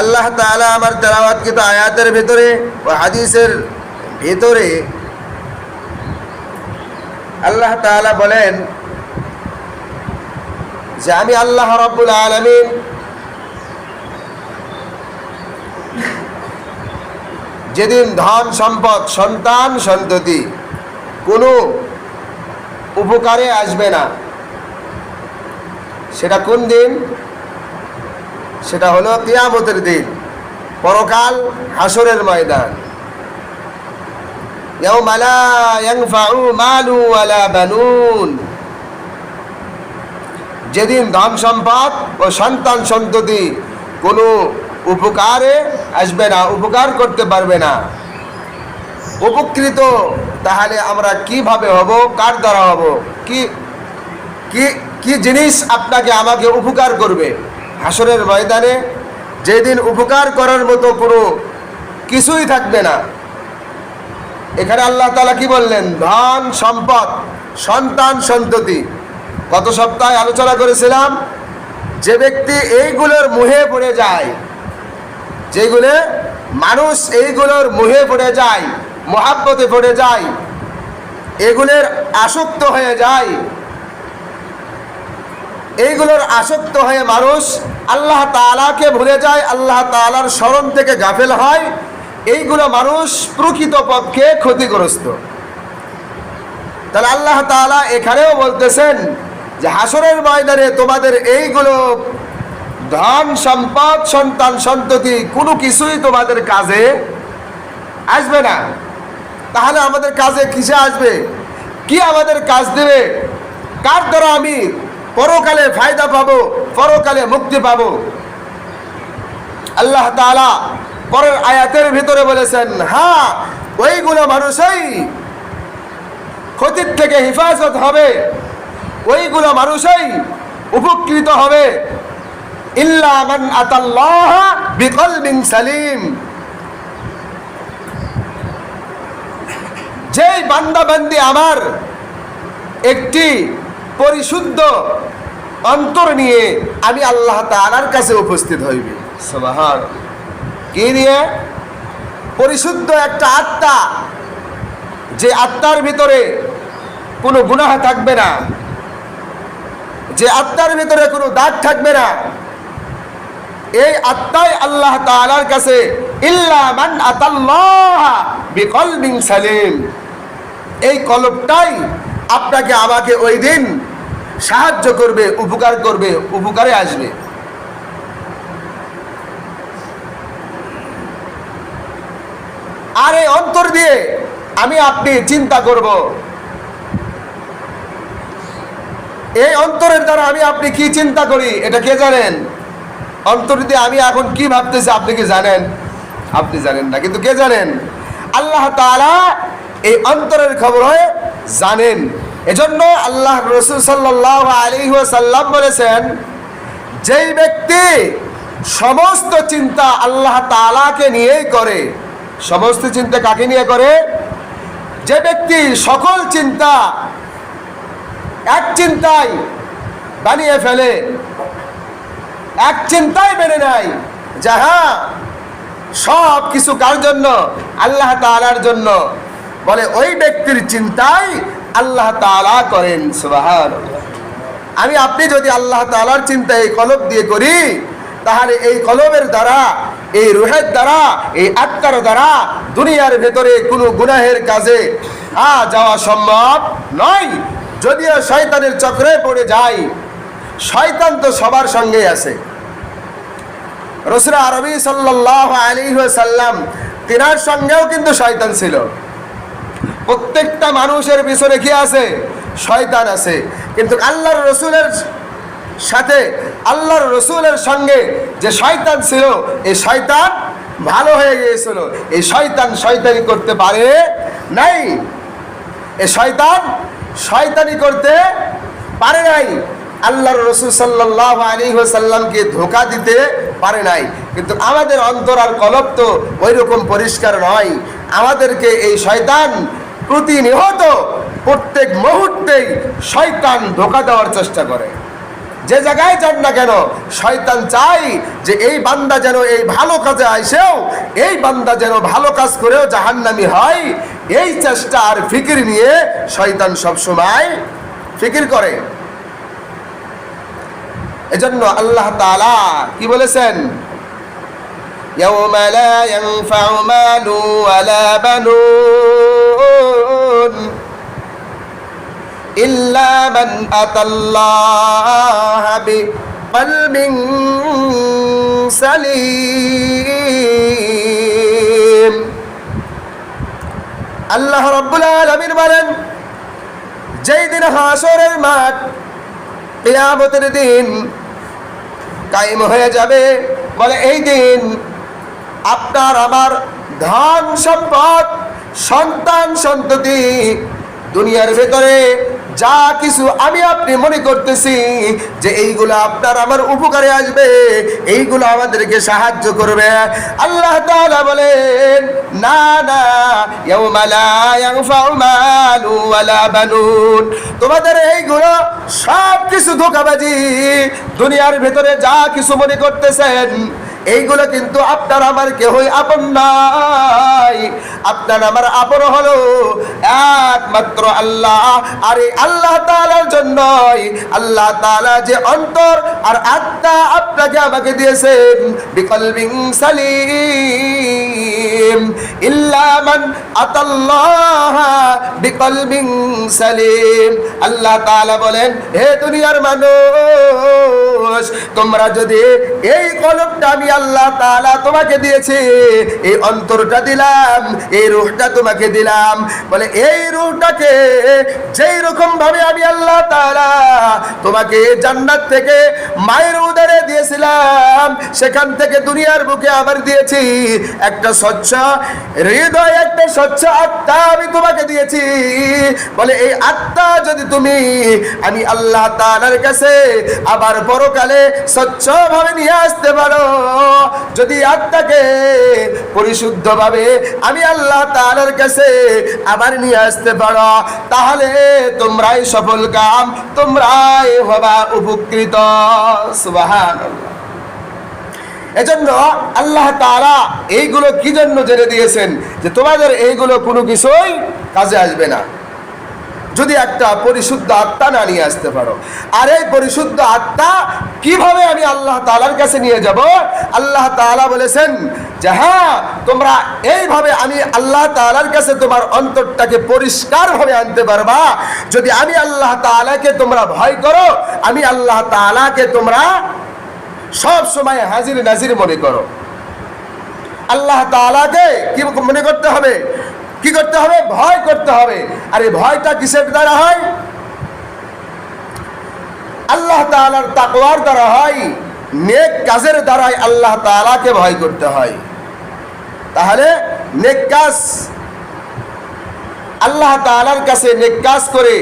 আল্লাহ তাআলা আমার তেলাওয়াতকৃত আয়াতের ভেতরে ও হাদিসের ভেতরে আল্লাহ তাআলা বলেন যে আমি আল্লাহ রব্বুল আলমিন যেদিন ধন সম্পদ, সন্তান সন্ততি কোনো উপকারে আসবে না। সেটা কোন দিন? সেটা হলো কিয়ামতের দিন, পরকাল হাসরের ময়দান। যেদিন ধন সম্পদ ও সন্তান সন্ততি কোনো উপকারে আসবে না, উপকার করতে পারবে না। উপকৃত তাহলে আমরা কীভাবে হব, কার দ্বারা হব কি কি জিনিস আপনাকে আমাকে উপকার করবে? হাসরের ময়দানে যেদিন উপকার করার মতো কোনো কিছুই থাকবে না। এখানে আল্লাহ তালা কি বললেন? ধন, সম্পদ, সন্তান, সন্ততি। গত সপ্তাহে আলোচনা করেছিলাম, যে ব্যক্তি এইগুলোর মুহে পড়ে যায়, যেগুলো মানুষ এইগুলোর মুহে পড়ে যায়, মহাব্বতে পড়ে যায়, এগুলোর আসক্ত হয়ে যায় এইগুলোর আসক্ত হয়ে মানুষ আল্লাহ তালাকে ভুলে যায়, আল্লাহ তালার স্মরণ থেকে গাফেল হয়। এইগুলো মানুষ প্রকৃত পক্ষে ক্ষতিগ্রস্ত। তাহলে আল্লাহ তালা এখানেও বলতেছেন যে, হাসরের ময়দানে তোমাদের এইগুলো ধন সম্পদ, সন্তান সন্ততি কোনো কিছুই তোমাদের কাজে আসবে না। তাহলে আমাদের কাজে কিসে আসবে? কি আমাদের কাজ দেবে? কার দ্বারা আমি পরকালে ফায়দা পাবো, পরকালে মুক্তি পাবো। আল্লাহ তাআলা পরের আয়াতের ভিতরে বলেছেন হ্যাঁ ওইগুলো মানুষই ক্ষতির থেকে হেফাজত হবে, ওইগুলো মানুষই উপকৃত হবে। ইল্লা মান আতাল্লাহ বিকলবিন সালিম। যেই বান্দা বান্দি আমার একটি পরিশুদ্ধ অন্তর নিয়ে আমি আল্লাহ তাআলার কাছে উপস্থিত হইবে। সুবহান। কি নিয়ে পরিশুদ্ধ একটা আত্মা যে আত্মার ভিতরে কোনো গুনাহ থাকবে না যে আত্মার ভিতরে কোনো দাগ থাকবে না এই আত্মাই আল্লাহ তাআলার কাছে ইল্লা মান আতাল্লাহ বিকলবিন সালিম। এই কলবটাই আপনাকে আমাকে ওই দিন সাহায্য করবে, উপকার করবে, উপকারে আসবে। আর এই অন্তর দিয়ে আমি আপনি চিন্তা করব। এই অন্তরের দ্বারা আমি আপনি কি চিন্তা করি, এটা কে জানেন? অন্তর দিয়ে আমি এখন কি ভাবতেছি আপনি কি জানেন? আপনি জানেন না, কিন্তু কে জানেন? আল্লাহ তাআলা এই অন্তরের খবর হয়ে জানেন। এজন্য আল্লাহ রসুল সাল্লাহ আলী সাল্লাম বলেছেন, যেই ব্যক্তি সমস্ত চিন্তা আল্লাহ তাআলাকে নিয়েই করে, সমস্ত চিন্তা কাকে নিয়ে করে? যে ব্যক্তি সকল চিন্তা এক চিন্তায় বানিয়ে ফেলে, এক চিন্তায় মেনে নেয় যে হ্যাঁ সব কিছু কার জন্য? আল্লাহ তালার জন্য। বলে ওই ব্যক্তির চিন্তাই আল্লাহ তালা করেন সুবাহার আমি, আপনি যদি আল্লাহ তালার চিন্তা এই কলব দিয়ে করি, তাহলে এই কলবের দ্বারা, এই রুহের দ্বারা, এই আত্মার দ্বারা দুনিয়ার ভেতরে কোনো গুনাহের কাজে আ যাওয়া সম্ভব নয়। যদিও শয়তানের চক্রে পড়ে যায় শয়তান তো সবার সঙ্গে আছে। রসুল আরবি সাল্লাহ আলী সাল্লাম তিনার সঙ্গেও কিন্তু শয়তান ছিল। প্রত্যেকটা মানুষের পিছনে কি আছে? শয়তান আছে। কিন্তু আল্লাহর রসুলের সাথে, আল্লাহর রসুলের সঙ্গে যে শয়তান ছিল, এই শয়তান ভালো হয়ে গিয়েছিল। এই শয়তান শয়তানি করতে পারে নাই। এই শয়তান শয়তানি করতে পারে নাই। আল্লাহর রসুল সাল্লাহ আলী সাল্লামকে ধোকা দিতে পারে নাই। কিন্তু আমাদের অন্তর আর কলব তো ওই রকম পরিষ্কার নয়। আমাদেরকে এই শয়তান প্রতিনিহত প্রত্যেক মুহূর্তেই শয়তান ধোকা দেওয়ার চেষ্টা করে যে জায়গায় যান না কেন শয়তান চাই যে এই বান্দা যেন এই ভালো কাজে আইসেও এই বান্দা যেন ভালো কাজ করেও জাহান্নামি হয় এই চেষ্টা আর ফিকির নিয়ে শয়তান সবসময় ফিকির করে এজন্য আল্লাহ তাআলা কি বলেছেন يوم لا ينفع مال ولا بنون إلا من أتى الله بقلب سليم আল্লাহ রব্বুল আলামিন বলেন যেই দিন হাসরের মাঠ কিয়ামতের দিন কায়েম হয়ে যাবে বলে এই দিন আপনার আমার ধন সম্পদ সন্তান সন্ততি, দুনিয়ার ভেতরে যা কিছু আমি আপনি মনে করতেছি যে এইগুলো আপনার আমার উপকারে আসবে, এইগুলো আমাদেরকে সাহায্য করবে। আল্লাহ বলেন, না না তোমাদের এইগুলো সব কিছু ধোকাবাজি, দুনিয়ার ভেতরে যা কিছু মনে করতেছেন এইগুলো কিন্তু আপনার আমার কেহই আপন নাই। আপনার আমার আপন হলো একমাত্র আল্লাহ। আর এই আল্লাহ তাআলার জন্যই, আল্লাহ তাআলা যে অন্তর আর আত্মা আপনাকে আমাকে দিয়েছেন বিকলবিং সালিম। ইল্লা মান আতাল্লাহ বিকলবিং সালিম। আল্লাহ তাআলা বলেন, হে দুনিয়ার মানুষ, তোমরা যদি এই কলমটা আমি আল্লাহ তাআলা তোমাকে দিয়েছি। এই অন্তরটা দিলাম, এই রূহটা তোমাকে দিলাম। বলে, এই রূহটাকে যেই রকম ভাবে আমি আল্লাহ তাআলা তোমাকে জান্নাত থেকে মায়ের উদরে দিয়েছিলাম, সেখান থেকে দুনিয়ার বুকে আবার দিয়েছি একটা স্বচ্ছ হৃদয়, একটা স্বচ্ছ আত্মা আমি তোমাকে দিয়েছি। বলে, এই আত্মা যদি তুমি, আমি আল্লাহ তাআলার কাছে আবার পরকালে স্বচ্ছভাবে নিয়ে আসতে পারো। যদি আত্মাকে পরিশুদ্ধভাবে আমি আল্লাহ তাআলার কাছে আবার নিয়ে আসতে পারো, তাহলে তোমরাই সফল কাম, তোমরাই হবা উপকৃত। সুবহানাল্লাহ। এজন্য আল্লাহ তারা এইগুলো কি জন্য জেনে দিয়েছেন? যে তোমাদের এইগুলো কোনো কিছুই কাজে আসবে না। যদি একটা পরিশুদ্ধ আত্মা না নিয়ে আসতে পারো। আর এই পরিশুদ্ধ আত্মা কীভাবে আমি আল্লাহ তালার কাছে নিয়ে যাব? আল্লাহ তাআলা বলেছেন যে হ্যাঁ তোমরা এইভাবে আমি আল্লাহ তালার কাছে তোমার অন্তরটাকে পরিষ্কারভাবে আনতে পারবা। যদি আমি আল্লাহ তাআলাকে তোমরা ভয় করো, আমি আল্লাহ তাআলাকে তোমরা সব সময় হাজির নাজির মনে করো। আল্লাহ তাআলাকে কি মনে করতে হবে? কি করতে হবে? ভয় করতে হবে। আর এই ভয়টা কিসের দ্বারা হয়? আল্লাহ তাআলার তাকওয়ার দ্বারা হয়, নেক কাজের দ্বারাই আল্লাহ তাআলাকে ভয় করতে হয়। তাহলে নেক কাজ, আল্লাহ তাআলার কাছে নেক কাজ করে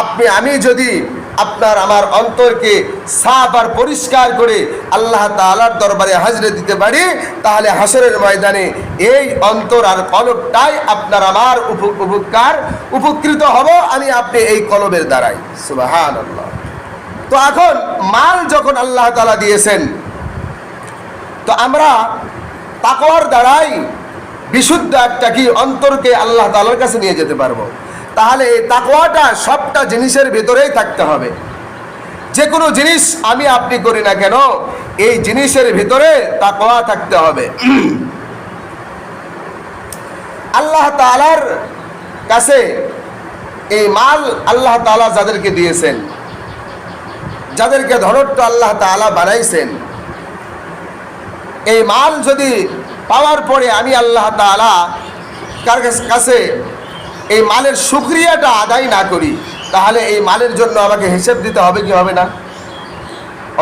আপনি, আমি যদি আপনার আমার অন্তরকে সাফ আর পরিষ্কার করে আল্লাহ তাআলার দরবারে হাজরে দিতে পারি, তাহলে হাসরের ময়দানে এই অন্তর আর কলবটাই আপনার আমার উপ- উপকার, উপকৃত হব আমি আপনি এই কলবের দ্বারাই। সুবাহান তো এখন মাল যখন আল্লাহ তাআলা দিয়েছেন, তো আমরা তাকওয়ার দ্বারাই বিশুদ্ধ একটা কি অন্তরকে আল্লাহ তালার কাছে নিয়ে যেতে পারব। তাহলে এই তাকওয়াটা সবটা জিনিসের ভেতরেই থাকতে হবে। যে কোনো জিনিস আমি আপনি করি না কেন, এই জিনিসের ভিতরে তাকওয়া থাকতে হবে। আল্লাহ তাআলার কাছে এই মাল আল্লাহ তাআলা যাদেরকে দিয়েছেন, যাদেরকে ধনট্ট আল্লাহ তাআলা বানাইছেন, এই মাল যদি পাওয়ার পরে আমি আল্লাহ তাআলা কার কাছে এই মালের সুক্রিয়াটা আদায় না করি, তাহলে এই মালের জন্য আমাকে হিসেব দিতে হবে কি হবে না?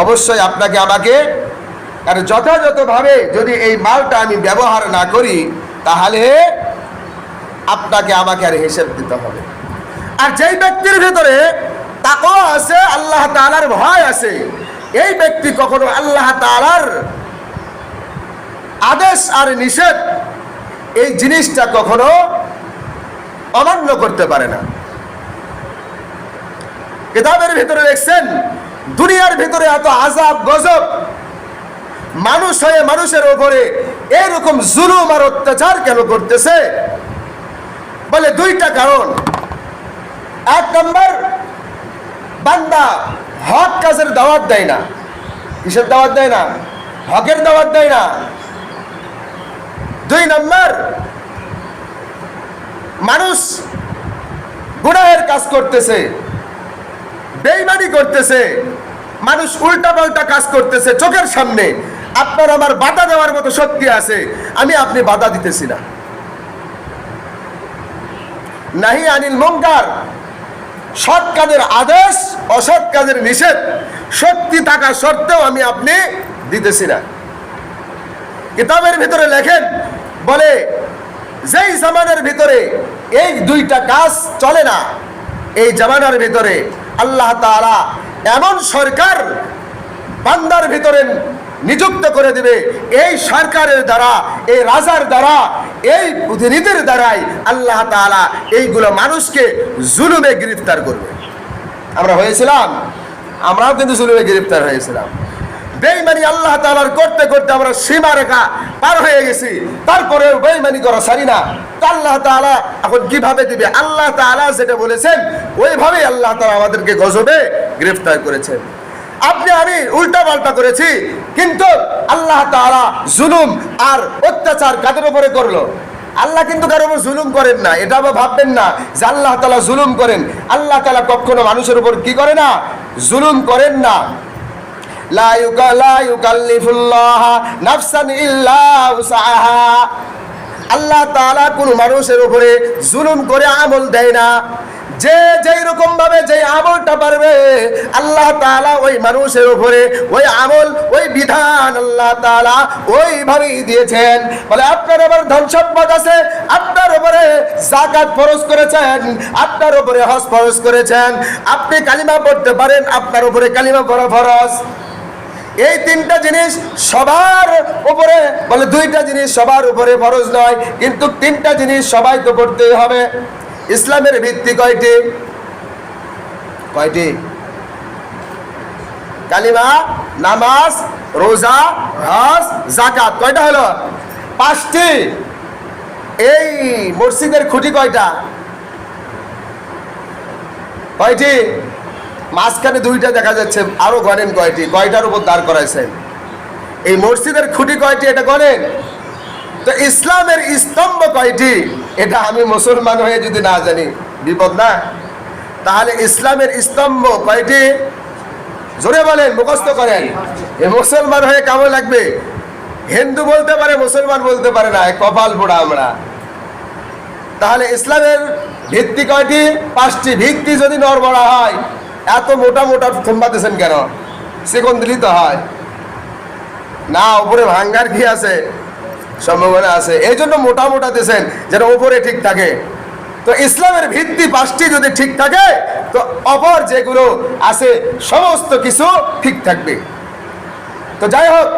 অবশ্যই আপনাকে আমাকে আর যথাযথভাবে যদি এই মালটা আমি ব্যবহার না করি, তাহলে আপনাকে আমাকে আর হিসেব দিতে হবে। আর যেই ব্যক্তির ভেতরে তাকও আছে, আল্লাহ তালার ভয় আছে, এই ব্যক্তি কখনো আল্লাহ তাআলার আদেশ আর নিষেধ, এই জিনিসটা কখনো অমান্য করতে পারে না। কিতাবের ভিতরে দেখছেন দুনিয়ার ভিতরে এত আজাব গজব। মানুষ হয়ে মানুষের ওপরে এরকম জুলুম আর অত্যাচার কেন করতেছে? বলে দুইটা কারণ। এক নম্বর, বান্দা হক কাজের দাওয়াত দেয় না। কিসের দাওয়াত দেয় না? হকের দাওয়াত দেয় না। দুই নম্বর মানুষ গুনাহের কাজ করতেছে, বেইমানি করতেছে, মানুষ উল্টা পাল্টা কাজ করতেছে চোখের সামনে। আপনার আমার বাধা দেওয়ার মতো শক্তি আছে, আমি আপনি বাধা দিতেছি না। নাহি আনিল মঙ্কার সৎ কাজের আদেশ, অসৎ কাজের নিষেধ শক্তি থাকা সত্ত্বেও আমি আপনি দিতেছি না। কিতাবের ভিতরে লেখেন, বলে যেই জামানের ভিতরে এই দুইটা কাজ চলে না, এই জামানার ভিতরে আল্লাহ তাআলা এমন সরকার বান্দার ভিতরে নিযুক্ত করে দিবে, এই সরকারের দ্বারা, এই রাজার দ্বারা, এই প্রতিনিধির দ্বারাই আল্লাহ তাআলা এইগুলো মানুষকে জুলুমে গ্রেফতার করবে। আমরা হয়েছিলাম, আমরাও কিন্তু জুলুমে গ্রেফতার হয়েছিলাম। বেইমানি আল্লাহ তাআলার করতে করতে আমরা সীমা রেখা পার হয়ে গেছি। তারপরে বেইমানি করা সারি না। আল্লাহ তাআলা এখন কীভাবে দিবে? আল্লাহ তাআলা যেটা বলেছেন, ওইভাবেই আল্লাহ তালা আমাদেরকে গজবে গ্রেফতার করেছেন। আপনি, আমি উল্টা পাল্টা করেছি, কিন্তু আল্লাহ তাআলা জুলুম আর অত্যাচার কাদের উপরে করল? আল্লাহ কিন্তু কারও উপর জুলুম করেন না। এটা আবার ভাববেন না যে আল্লাহ তাআলা জুলুম করেন। আল্লাহ তাআলা কখনো মানুষের উপর কি করে না? জুলুম করেন না। লা আল্লাহ তাআলা কোন মানুষের উপরে জুলুম করে আমল দেয় না। যে যেই রকম ভাবে যে আমলটা পারবে, আল্লাহ তাআলা ওই মানুষের উপরে ওই আমল, ওই বিধান আল্লাহ তাআলা ওইভাবেই দিয়েছেন। বলে, আপনার আবার ধন সম্পদ আছে, আপনার উপরে জাকাত ফরজ করেছেন, আপনার উপরে হজ ফরজ করেছেন। আপনি কালিমা পড়তে পারেন, আপনার উপরে কালিমা পড়া ফরজ। এই তিনটা জিনিস সবার উপরে, বলে দুইটা জিনিস সবার উপরে ফরজ নয়, কিন্তু তিনটা জিনিস সবাই তো করতেই হবে। ইসলামের ভিত্তি কয়টি? কয়টি? কালিমা, নামাজ, রোজা, হজ জাকাত কয়টা হলো? পাঁচটি। এই মসজিদের খুঁটি কয়টা? কয়টি? মাঝখানে দুইটা দেখা যাচ্ছে, আরও গণেন কয়টি, কয়টার উপর দাঁড় করাইছেন? এই মসজিদের খুঁটি কয়টি, এটা গণেন তো ইসলামের স্তম্ভ কয়টি? এটা আমি মুসলমান হয়ে যদি না জানি, বিপদ না? তাহলে ইসলামের স্তম্ভ কয়টি? জোরে বলেন, মুখস্থ করেন। এ মুসলমান হয়ে কেমন লাগবে? হিন্দু বলতে পারে, মুসলমান বলতে পারে না কপাল পোড়া আমরা। তাহলে ইসলামের ভিত্তি কয়টি? পাঁচটি ভিত্তি যদি নড়বড়া হয় এত মোটা মোটা থম্বাতেছেন কেন? সেকন দিলেই তো হয়। না, উপরে ভাঙ্গার কি আছে? সম্ভাবনা আছে। এই জন্য মোটা মোটা দিয়েছেন যেন ওপরে ঠিক থাকে। তো ইসলামের ভিত্তি পাঁচটি যদি ঠিক থাকে, তো অপর যেগুলো আছে, সমস্ত কিছু ঠিক থাকবে। তো যাই হোক,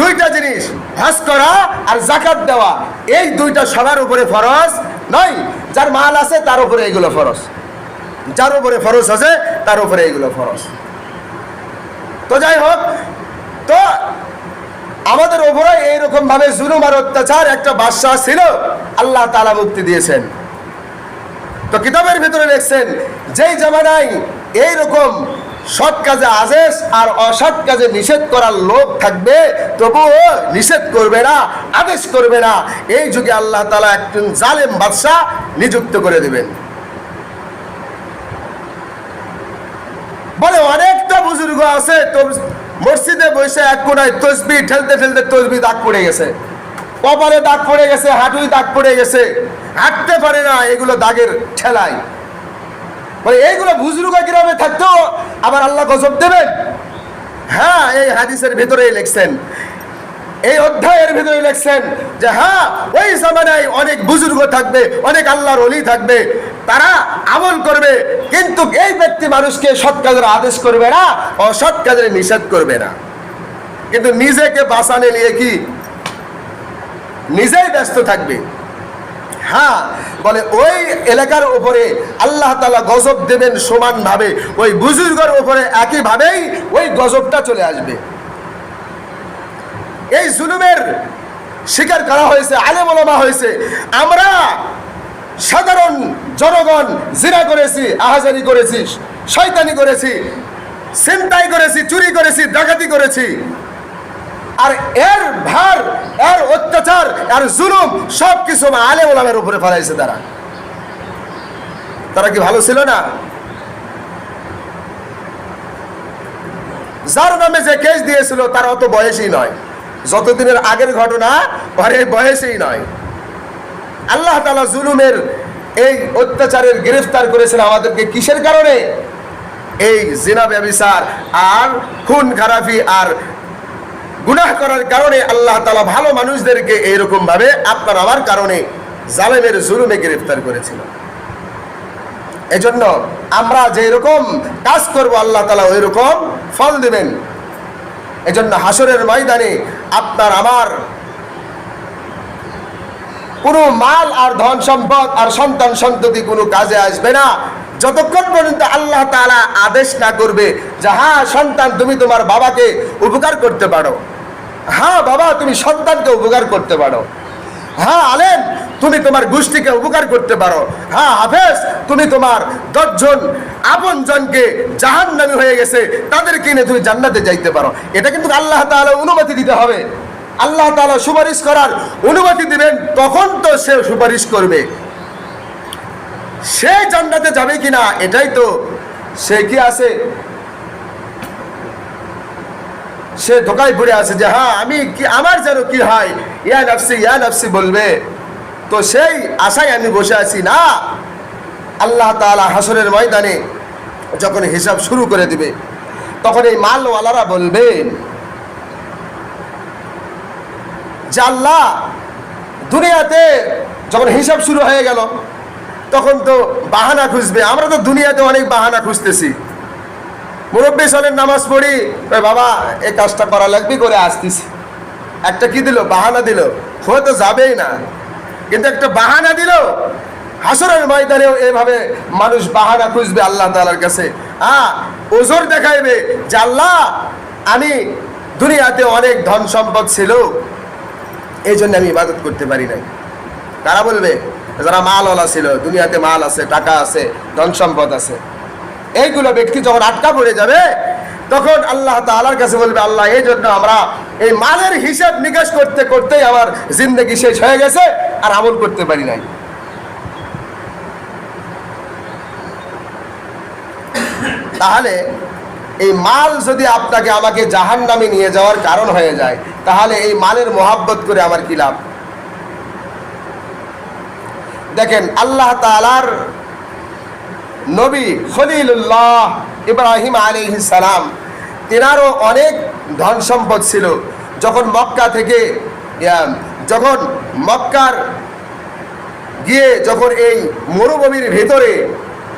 দুইটা জিনিস, হজ করা আর জাকাত দেওয়া। এই দুইটা সবার উপরে ফরজ নয়, যার মাল আছে তার উপরে এগুলো ফরজ। যার উপরে ফরজ আছে, তার উপরে এগুলো ফরজ। তো যাই হোক, তো আমাদের উপরে এইরকম ভাবে জুলুম আর অত্যাচার একটা বাদশাহ ছিল, আল্লাহ তালা মুক্তি দিয়েছেন। তো কিতাবের ভিতরে দেখছেন, যেই জামানায় এইরকম সৎ কাজে আদেশ আর অসৎ কাজে নিষেধ করার লোক থাকবে, তবুও নিষেধ করবে না, আদেশ করবে না, এই যুগে আল্লাহ তালা একজন জালেম বাদশাহ নিযুক্ত করে দেবেন। বলে, অনেকটা বুজুর্গ আছে মসজিদে বসে এক কোনায় তসবি ঠেলতে ঠেলতে তসবি দাগ পড়ে গেছে। কপালে দাগ পড়ে গেছে, হাঁটুই দাগ পড়ে গেছে। হাঁটতে পারে না এগুলো দাগের ঠেলায় বলে, এইগুলো বুজুর্গ গ্রামে থাকতো, আবার আল্লাহ গজব দেবেন? হ্যাঁ এই হাদিসের ভেতরেই লিখছেন এই অধ্যায়ের ভিতরে লিখছেন যে হ্যাঁ ওই জামানায় অনেক বুজুর্গ থাকবে, অনেক আল্লাহর অলি থাকবে, তারা আমল করবে, কিন্তু এই ব্যক্তি মানুষকে সৎ কাজের আদেশ করবে না, অসৎ কাজের নিষেধ করবে না। কিন্তু নিজেকে বাঁচানে নিয়ে কি? নিজেই ব্যস্ত থাকবে। হ্যাঁ বলে ওই এলাকার উপরে আল্লাহ তালা গজব দেবেন সমানভাবে, ওই বুজুর্গর উপরে একইভাবেই ওই গজবটা চলে আসবে। এই জুলুমের শিকার করা হয়েছে, আলেমা হয়েছে। আমরা সাধারণ জনগণ জিরা করেছি, আহাজারি করেছি, শয়তানি করেছি, ছিনতাই করেছি, চুরি করেছি, ডাকাতি করেছি। আর এর ভার, এর অত্যাচার, এর জুলুম সব কিছু আলে ওলামের উপরে ফেলাইছে তারা। তারা কি ভালো ছিল না? যার নামে যে কেস দিয়েছিল, তার অত বয়সই নয়। যতদিনের আগের ঘটনা এই বয়সেই নয়। আল্লাহ তালা জুলুমের এই অত্যাচারের গ্রেফতার করেছেন আমাদেরকে কিসের কারণে? এই জিনা ব্যবিচার আর খুন খারাপি আর গুনাহ করার কারণে আল্লাহ তালা ভালো মানুষদেরকে এইরকম ভাবে আপনার আমার কারণে জালেমের জুলুমে গ্রেফতার করেছিল। এজন্য আমরা যে রকম কাজ করব, আল্লাহ তালা ওই রকম ফল দেবেন। এজন্য হাসরের ময়দানে আপনার আমার কোনো মাল আর ধন সম্পদ আর সন্তান সন্ততি কোনো কাজে আসবে না। যতক্ষণ পর্যন্ত আল্লাহ তালা আদেশ না করবে যে হ্যাঁ সন্তান, তুমি তোমার বাবাকে উপকার করতে পারো। হ্যাঁ বাবা, তুমি সন্তানকে উপকার করতে পারো। হ্যাঁ আলেম, তুমি তোমার গোষ্ঠীকে উপকার করতে পারো। হ্যাঁ হাফেজ, তুমি তোমার দশজন আপন জনকে জাহান্নামী হয়ে গেছে, তাদেরকে নিয়ে তুমি জান্নাতে যাইতে পারো। এটা কিন্তু আল্লাহ তাআলা অনুমতি দিতে হবে। আল্লাহ তাআলা সুপারিশ করার অনুমতি দিবেন, তখন তো সে সুপারিশ করবে। সে জান্নাতে যাবে কিনা, এটাই তো সে কি আছে? সে ধোকায় পড়ে আছে যে হ্যাঁ আমি কি, আমার যেন কি হয়? ইয়া নাফসি ইয়া নাফসি, বলবে। তো সেই আশায় আমি বসে আছি। না, আল্লাহ তাআলা হাসরের ময়দানে যখন হিসাব শুরু করে দিবে, তখন এই মালওয়ালারা বলবেন যে, আল্লাহ, দুনিয়াতে যখন হিসাব শুরু হয়ে গেল, তখন তো বাহানা খুঁজবে। আমরা তো দুনিয়াতে অনেক বাহানা খুঁজতেছি। মুরব্বী সালের নামাজ পড়ি ওই বাবা এই কাজটা করা লাগবে করে আসতেছি একটা কি দিল? বাহানা দিল। হয়তো যাবেই না। কিন্তু একটা বাহানা দিল। হাসরের ময়দানেও এভাবে মানুষ বাহানা খুঁজবে আল্লাহ তালার কাছে। হ্যাঁ ওজোর দেখাইবে যে আল্লাহ, আমি দুনিয়াতে অনেক ধন সম্পদ ছিল এই জন্য আমি ইবাদত করতে পারি নাই। তারা বলবে? যারা মালওয়ালা ছিল, দুনিয়াতে মাল আছে, টাকা আছে, ধন সম্পদ আছে। এইগুলো ব্যক্তি যখন আটকা পড়ে যাবে, তখন আল্লাহ তালার কাছে বলবে, আল্লাহ, এই জন্য আমরা এই মালের হিসাব নিকাশ করতে করতেই আমার জিন্দগি শেষ হয়ে গেছে আর আমল করতে পারি নাই। তাহলে এই মাল যদি আপনাকে আমাকে জাহান নামে নিয়ে যাওয়ার কারণ হয়ে যায়, তাহলে এই মালের মোহাব্বত করে আমার কি লাভ? দেখেন, আল্লাহ তালার নবী খলিলুল্লাহ ইব্রাহিম আলী সালাম তেনারও অনেক ধন সম্পদ ছিল। যখন মক্কা থেকে যখন মক্কার গিয়ে যখন এই মরুভূমির ভেতরে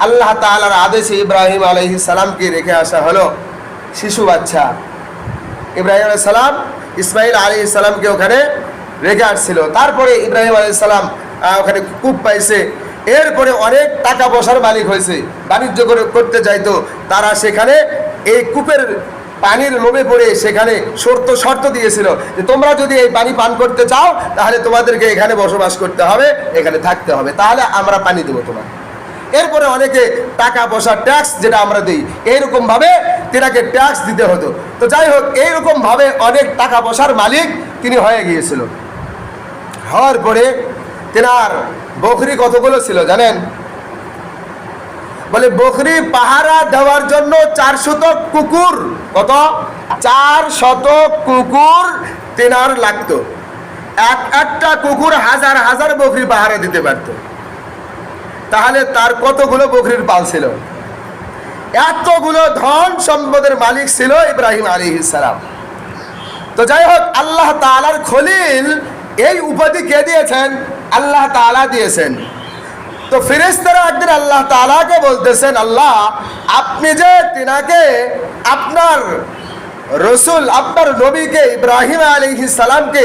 আল্লাহ তাআলার আদেশে ইব্রাহিম আলাইহিস সালামকে রেখে আসা হলো শিশু বাচ্চা, ইব্রাহিম আলাইহিস সালাম ইসমাইল আলাইহিস সালামকে ওখানে রেখে আসছিল। তারপরে ইব্রাহিম আলাইহিস সালাম ওখানে কূপ পাইছে। এরপরে অনেক টাকা পয়সার মালিক হয়েছে, বাণিজ্য করে করতে চাইতো। তারা সেখানে এই কূপের পানির লোভে পড়ে সেখানে শর্ত শর্ত দিয়েছিল যে তোমরা যদি এই পানি পান করতে চাও, তাহলে তোমাদেরকে এখানে বসবাস করতে হবে, এখানে থাকতে হবে। তাহলে আমরা পানি দেবো তোমার এরপরে অনেকে টাকা পয়সা ট্যাক্স যেটা আমরা দিই এইরকম ভাবে তেনাকে ট্যাক্স দিতে হতো। তো যাই হোক এইরকম ভাবে অনেক টাকা পয়সার মালিক তিনি হয়ে গিয়েছিল। হওয়ার পরে তেনার বকরি কতগুলো ছিল জানেন? বলে বকরি পাহারা দেওয়ার জন্য চার শতক কুকুর। কত? চার শতক কুকুর তেনার লাগতো। এক একটা কুকুর হাজার হাজার বকরি পাহারা দিতে পারতো। তাহলে তার কতগুলো বকরির পাল ছিল? এতগুলো ধন সম্পদের মালিক ছিল ইব্রাহিম আলী সালাম। তো যাই হোক, আল্লাহ তালার খলিল এই উপাধি কে দিয়েছেন? আল্লাহ তালা দিয়েছেন। তো ফিরেস্তারা একদিন আল্লাহ তালাকে বলতেছেন, আল্লাহ, আপনি যে তিনাকে আপনার রসুল, আপনার নবীকে ইব্রাহিম আলাইহিস সালামকে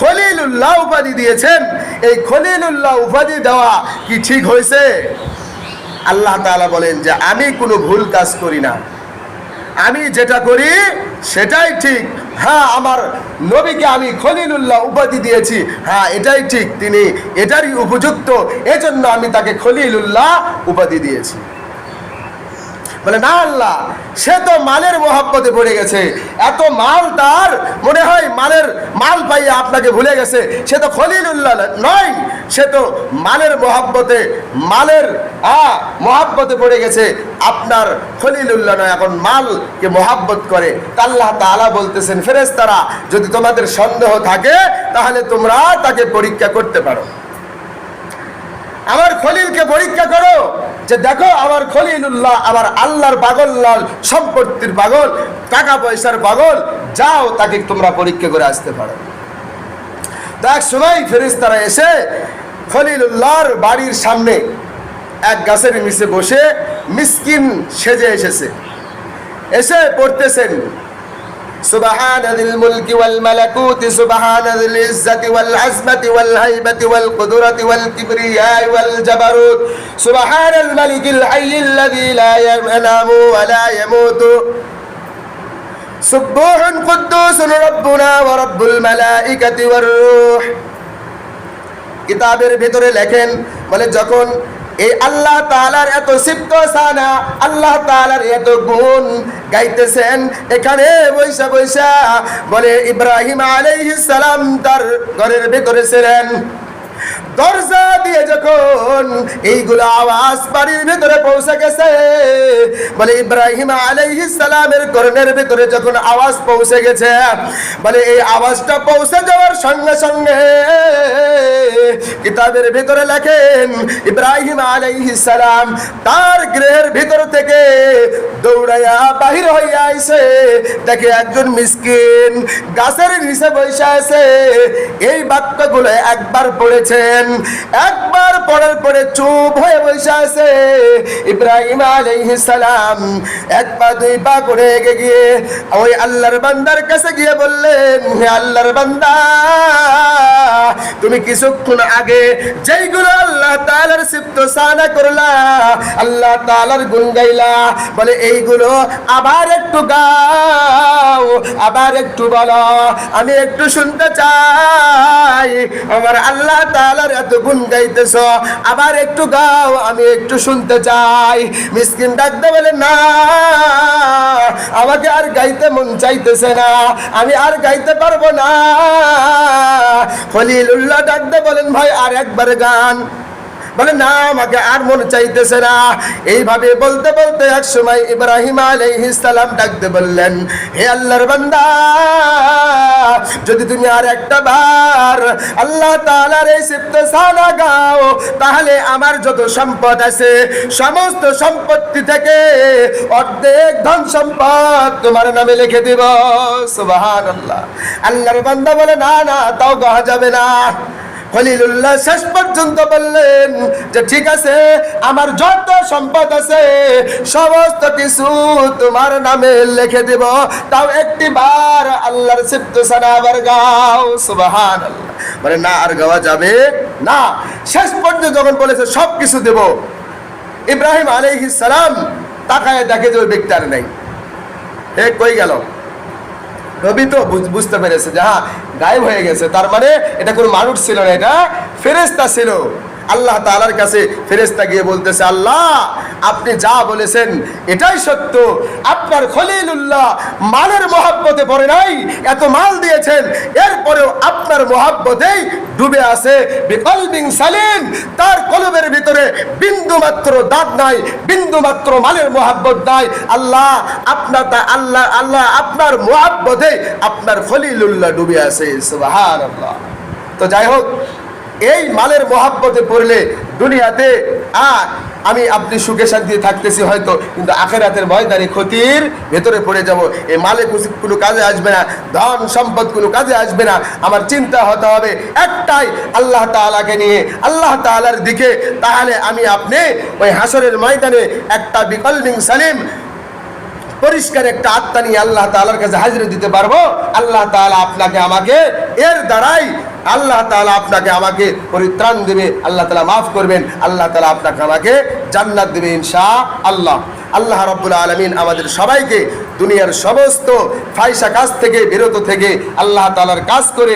খলিলুল্লাহ উপাধি দিয়েছেন, এই খলিলুল্লাহ উপাধি দেওয়া কি ঠিক হয়েছে? আল্লাহ তাআলা বলেন যে, আমি কোনো ভুল কাজ করি না। আমি যেটা করি, সেটাই ঠিক। হ্যাঁ আমার নবীকে আমি খলিলুল্লাহ উপাধি দিয়েছি। হ্যাঁ এটাই ঠিক। তিনি এটারই উপযুক্ত। এজন্য আমি তাকে খলিলুল্লাহ উপাধি দিয়েছি। বলে, না আল্লাহ, সে তো মালের মহাব্বতে পড়ে গেছে। এত মাল তার, মনে হয় মালের মাল পাইয়ে আপনাকে ভুলে গেছে। সে তো খলিলুল্লাহ নয়, সে তো মালের মহাব্বতে, মালের, আ, মহাব্বতে পড়ে গেছে। আপনার খলিলুল্লাহ নয়, এখন মালকে মহাব্বত করে। আল্লাহ তাআলা বলতেছেন, ফেরেশতারা, যদি তোমাদের সন্দেহ থাকে, তাহলে তোমরা তাকে পরীক্ষা করতে পারো। আমার খলিলকে পরীক্ষা করো যে দেখো আমার খলিলুল্লাহ, আমার আল্লাহর পাগল লাল সম্পত্তির পাগল টাকা পয়সার পাগল, যাও তাকে তোমরা পরীক্ষা করে আসতে পারো। তো এক সময় ফেরেশতারা এসে খলিলুল্লাহর বাড়ির সামনে এক গাছের নিচে বসে মিসকিন সেজে এসেছে। এসে পড়তেছেন سبحان ذي الملك والملكوت سبحان ذي العزة والعزمة والهيبة والقدرة والكبرياء والجبروت سبحان الملك الحي الذي لا ينام ولا يموت سبوح قدوس ربنا ورب الملائكة والروح কিতাবের ভিতরে লেখেন বলে যখন এই আল্লাহ তালার এত সিপ্ত সানা, আল্লাহ তালার এত গুণ গাইতেছেন। এখানে বৈশা বৈশা বলে ইব্রাহিম আলাইহিস সালাম তার ঘরের ভেতরে ছিলেন। দরজা দিয়ে যখন এইগুলো আওয়াজ বাড়ির ভিতরে পৌঁছে গেছে, বলে ইব্রাহিম আলাইহিস সালামের কর্ণের ভিতরে যখন আওয়াজ পৌঁছে গেছে, বলে এই আওয়াজটা পৌঁছে যাওয়ার সঙ্গে সঙ্গে কিতাবের ভিতরে লেখেন, ইব্রাহিম আলাইহিস সালাম তার গৃহের ভিতর থেকে দৌড়াইয়া বাহির হইয়া আইছে। দেখে একজন মিসকিন গাছের নিচে বসে আছে। এই বাক্যগুলো একবার পড়েছেন। একবার পড়ার পরে চুপ হয়ে বসে আছে। ইব্রাহিম আলাইহিস সালাম এক পা দুই পা করে গিয়ে ওই আল্লাহর বান্দার কাছে গিয়ে বললেন, হে আল্লাহর বান্দা, তুমি কিছুক্ষণ আগে যেইগুলো আল্লাহ তাআলার সিফত সানা করলা, আল্লাহ তাআলার গুণ গাইলা বলে এইগুলো আবার একটু গাও, আবার একটু বলো, আমি একটু শুনতে চাই। আমার আল্লাহ তাআলার এত গুণ গাইতেছ, আবার একটু গাও, আমি একটু শুনতে চাই। মিসকিন ডাকতে বলে, না, আমাকে আর গাইতে মন চাইতেছে না, আমি আর গাইতে পারব না। খলিলুল্লাহ ডাকতে বলেন, ভাই, আর একবার গান। বলে, না, আমাকে আর মন চাইতেছে না। এইভাবে বলতে বলতে এক সময় ইব্রাহিম সালাম ডাকতে বললেন, হে আল্লাহর বান্দা, যদি তুমি আর একটা বার আল্লাহ তাআলার এই সিফত সানা গাও, তাহলে আমার যত সম্পদ আছে, সমস্ত সম্পত্তি থেকে অর্ধেক ধন সম্পদ তোমার নামে লিখে দিব। সুবহানাল্লাহ। আল্লাহর বান্দা বলে, না না, তাও গাওয়া যাবে না। খলিলুল্লাহ শেষ পর্যন্ত বললেন যে, ঠিক আছে, আমার যত সম্পদ আছে, সমস্ত কিছু তোমার নামে লিখে দেব। তাও একটি বার আল্লাহর সিপ্ত সানা আবার গাও সুবাহান মানে না, আর গাওয়া যাবে না। শেষ পর্যন্ত যখন বলেছে, সব কিছু দেব। ইব্রাহিম আলাইহিস সালাম তাকায় দেখে যে ওই ব্যক্তি আর নেই। হে কই গেল? নবী তো বুঝতে পেরেছে যে হ্যাঁ গায়েব হয়ে গেছে। তার মানে এটা কোনো মানুষ ছিল না এটা ফেরেস্তা ছিল। আল্লাহ তাআলার কাছে ফেরেস্তা গিয়ে বলতেছে, আল্লাহ, আপনি যা বলেছেন এটাই সত্য। আপনার খলিলুল্লাহ মালের মহাব্বতে পড়ে নাই, এত মাল দিয়েছেন, এরপরেও আপনার মহাব্বতেই ডুবে আছে। বিকলবিং সালিম, তার কলবের ভিতরে বিন্দু মাত্র দাগ নাই বিন্দু মাত্র মালের মহাব্বত নাই। আল্লাহ, আপনার তা আল্লাহ আল্লাহ, আপনার মহাব্বতে আপনার খলিলুল্লাহ ডুবে আছে, সুবহানাল্লাহ। তো যাই হোক এই মালের মহাব্বতে পড়লে দুনিয়াতে আর আমি আপনি সুখে শান্তি থাকতেছি হয়তো, কিন্তু আখের আখেরাতের ময়দানে ক্ষতির ভেতরে পড়ে যাব। এই মালে কোনো কাজে আসবে না, ধন সম্পদ কোনো কাজে আসবে না। আমার চিন্তা হতে হবে একটাই, আল্লাহ তাআলাকে নিয়ে। আল্লাহ তাআলার দিকে, তাহলে আমি আপনি ওই হাসরের ময়দানে একটা বিকল্পিং সালিম, পরিষ্কার একটা আত্মা নিয়ে আল্লাহ তাআলার কাছে হাজির দিতে পারব। আল্লাহ তাআলা আপনাকে আমাকে এর দ্বারাই আল্লাহ তালা আপনাকে আমাকে পরিত্রাণ দেবে, আল্লাহ তালা মাফ করবেন, আল্লাহ তালা আপনাকে আমাকে জান্নাত দেবে ইনশা আল্লাহ আল্লাহ রব্বুল আলমিন আমাদের সবাইকে দুনিয়ার সমস্ত ফাইসা কাজ থেকে, বিরত থেকে আল্লাহ তালার কাজ করে